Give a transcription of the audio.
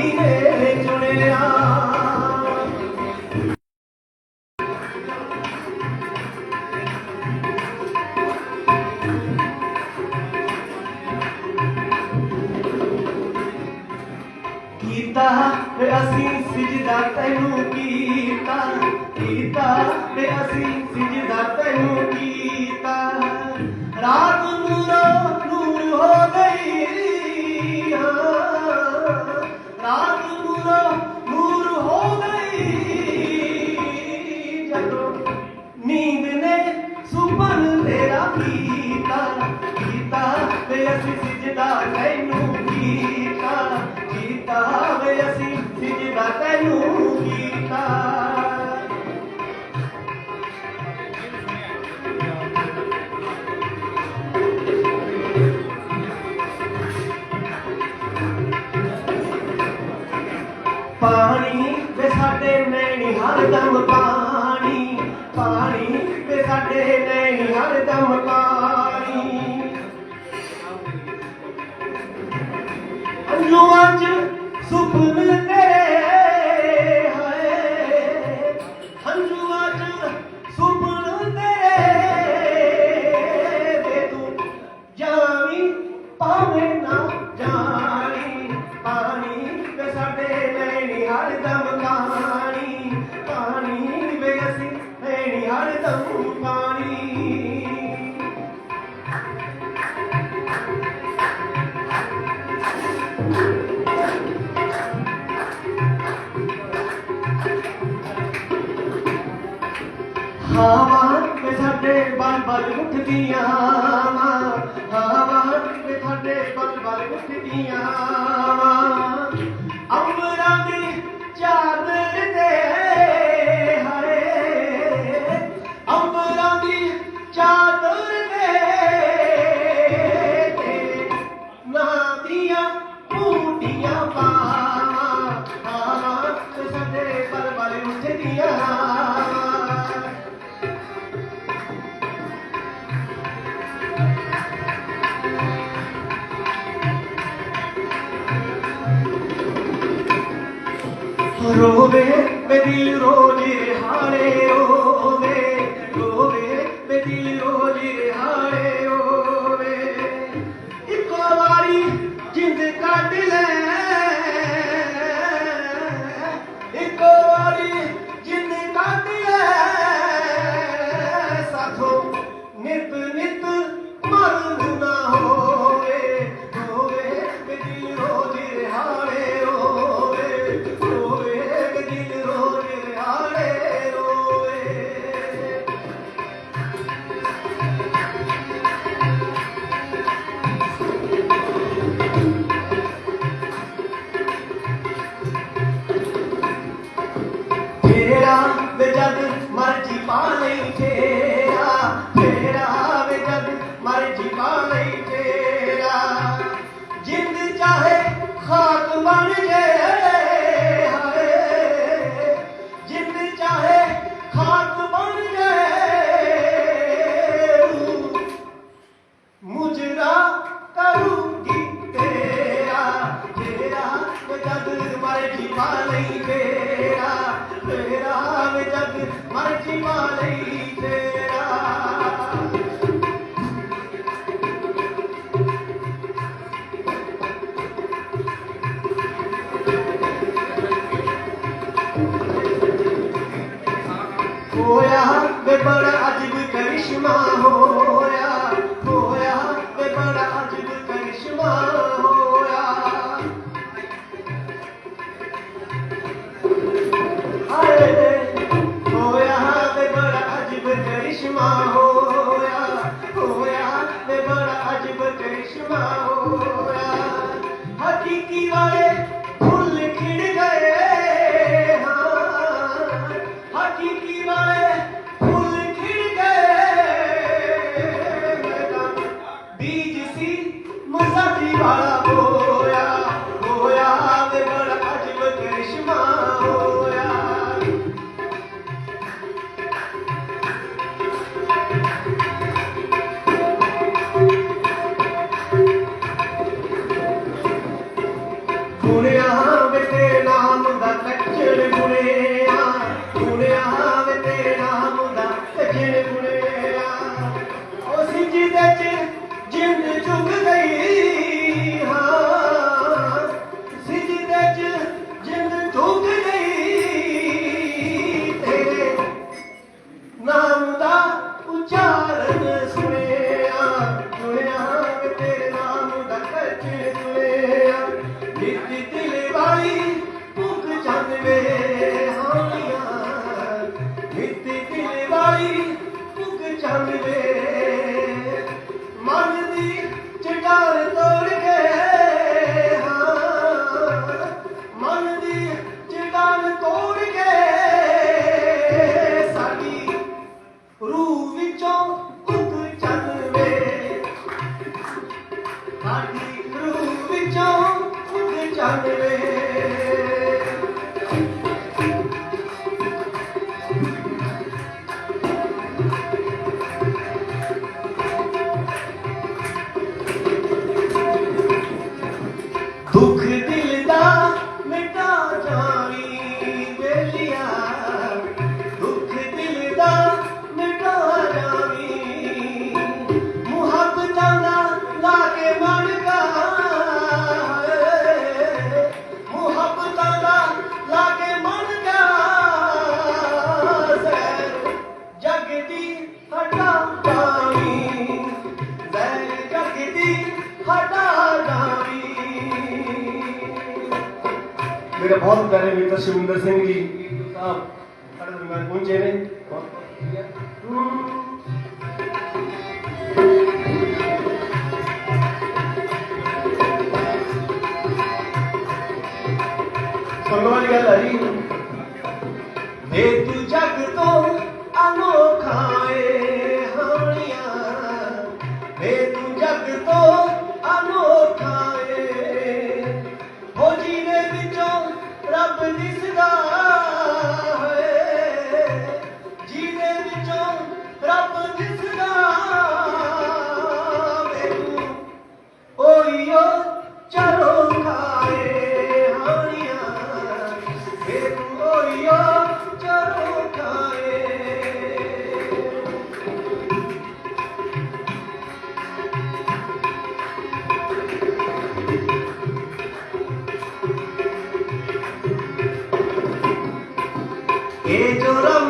ਕੀਏ ਚੁਣਿਆ ਕੀਤਾ ਤੇ ਅਸੀਂ ਸਜਦਾ ਤੈਨੂੰ ਕੀਤਾ ਕੀਤਾ ਤੇ ਅਸੀਂ ਸਜਦਾ ਤੈਨੂੰ ਕੀਤਾ ਰਾਤ ਨੂਰੋ ਨੂਰ ਹੋ ਗਈ ਹਾਂ 然 ਸਾਡੇ ਨਹੀਂ ਹਰ ਦਮ ਪਾਣੀ ਅੰਜੂਆਂ ਚ ਸੁਪਨੇ ਹਾਵਾਂ ਕਿ ਸਾਡੇ ਬਲ ਬਲ ਉੱਠਦੀਆਂ ਹਾਵਾਂ ਹਾਵਾਂ ਸਾਡੇ ਬਲ ਬਲ ਉੱਠਦੀਆਂ ਹਾਵਾਂ রোবে মেরি রোজে হারে রোবে मर्जी पा नहीं तेरा तेरा वे जग मर्जी पा नहीं तेरा जिंद चाहे खाक बन Hakiki Vale. मेरे बहुत प्यारे मित्र शिविंदर सिंह जी साहब साढ़े दरमियान पहुंचे ने बहुत बहुत शुक्रिया ਸੰਗਵਾਲੀ ਗੱਲ ਹੈ ਜੀ ਜੇ ਤੂੰ que